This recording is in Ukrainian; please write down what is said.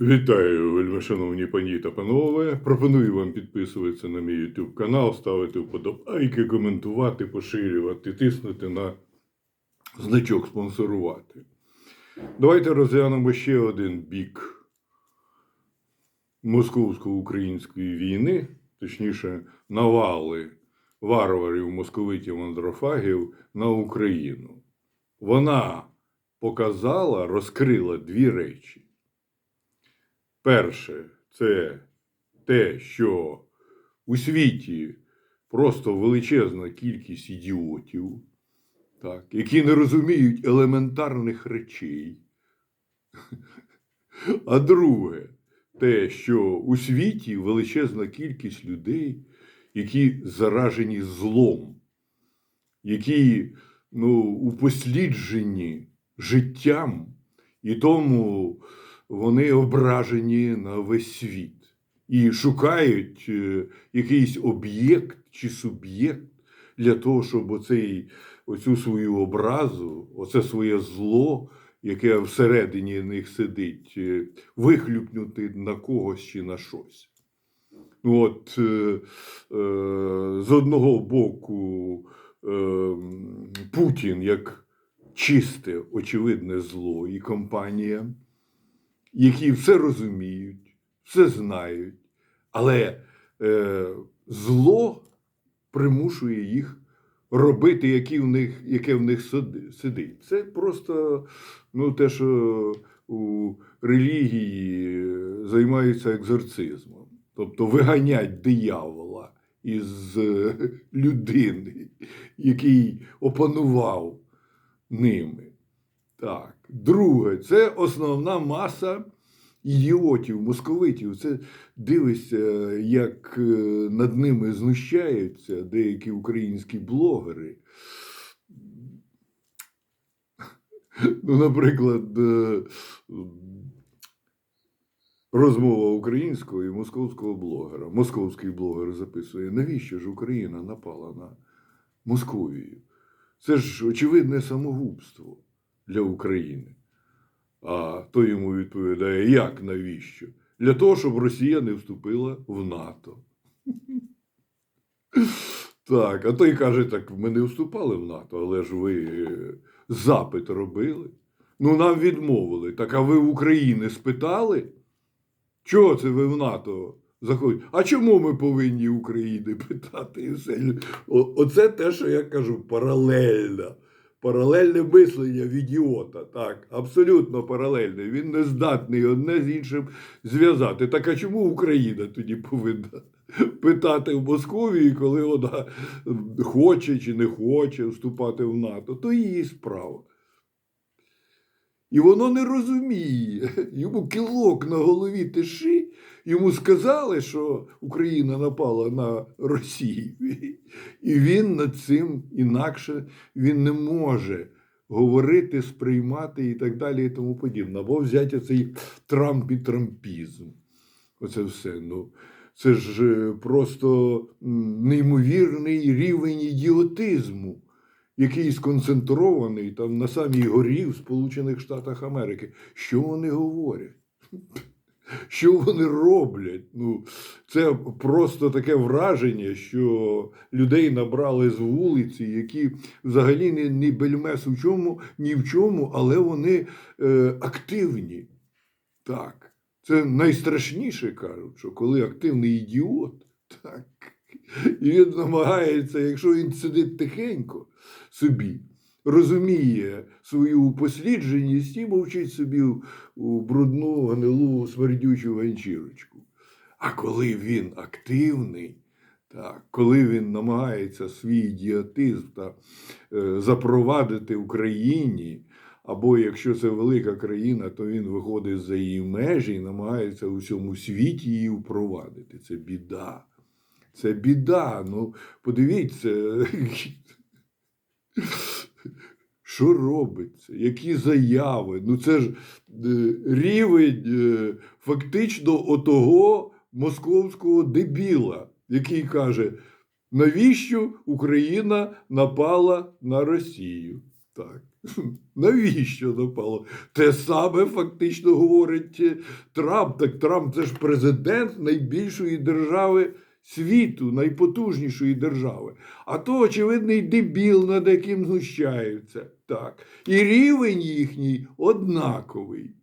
Вітаю, вельмишановні пані та панове. Пропоную вам підписуватися на мій YouTube канал, ставити вподобайки, коментувати, поширювати, тиснути на значок спонсорувати. Давайте розглянемо ще один бік московсько-української війни, точніше, навали варварів, московитів, андрофагів на Україну. Вона показала, розкрила дві речі. Перше, це те, що у світі просто величезна кількість ідіотів, так, які не розуміють елементарних речей. А друге, те, що у світі величезна кількість людей, які заражені злом, які ну, упосліджені життям, і тому вони ображені на весь світ і шукають е, якийсь об'єкт чи суб'єкт для того, щоб оцей, оцю свою образу, оце своє зло, яке всередині них сидить, е, вихлюпнути на когось чи на щось. Ну, От, е, е, з одного боку, е, Путін як чисте, очевидне зло і компанія які все розуміють, все знають, але е, зло примушує їх робити, які в них, яке в них сидить. Це просто ну, те, що у релігії займаються екзорцизмом, тобто виганять диявола із е, людини, який опанував ними. Так. Друге, це основна маса ідіотів, московитів. Це дивишся, як е, над ними знущаються деякі українські блогери. Ну, наприклад, е, розмова українського і московського блогера. Московський блогер записує, навіщо ж Україна напала на Московію? Це ж очевидне самогубство для України. А той йому відповідає, як навіщо? Для того, щоб Росія не вступила в НАТО. Так, а той каже, так ми не вступали в НАТО, але ж ви е, запит робили. Ну, нам відмовили. Так, а ви в України спитали? Чого це ви в НАТО заходите? А чому ми повинні України питати? Оце те, що я кажу, паралельно. Паралельне мислення в ідіота. Так, абсолютно паралельне. Він не здатний одне з іншим зв'язати. Так а чому Україна тоді повинна питати в Московії, коли вона хоче чи не хоче вступати в НАТО? То її справа. І воно не розуміє. Йому кілок на голові тиши. Йому сказали, що Україна напала на Росію. І він над цим інакше він не може говорити, сприймати і так далі, і тому подібне. Або взяти цей Трамп і трампізм. Оце все. Ну, це ж е, просто неймовірний рівень ідіотизму, який сконцентрований там на самій горі в Сполучених Штатах Америки. Що вони говорять? Що вони роблять? Ну, це просто таке враження, що людей набрали з вулиці, які взагалі не, не бельмес у чому, ні в чому, але вони е, активні. Так. Це найстрашніше кажуть, що коли активний ідіот, так, і він намагається, якщо він сидить тихенько собі, розуміє свою упослідженість і мовчить собі у- брудну, гнилу, смердючу ганчірочку. А коли він активний, так, коли він намагається свій ідіотизм та, е, запровадити в країні, або якщо це велика країна, то він виходить за її межі і намагається у всьому світі її впровадити. Це біда. Це біда. Ну, подивіться, що робиться, які заяви. Ну, це ж е, рівень е, фактично отого московського дебіла, який каже, навіщо Україна напала на Росію? Так. Навіщо напало? Те саме фактично говорить е, Трамп. Так Трамп це ж президент найбільшої держави світу, найпотужнішої держави. А то очевидний дебіл, над яким знущаються. Так. І рівень їхній однаковий.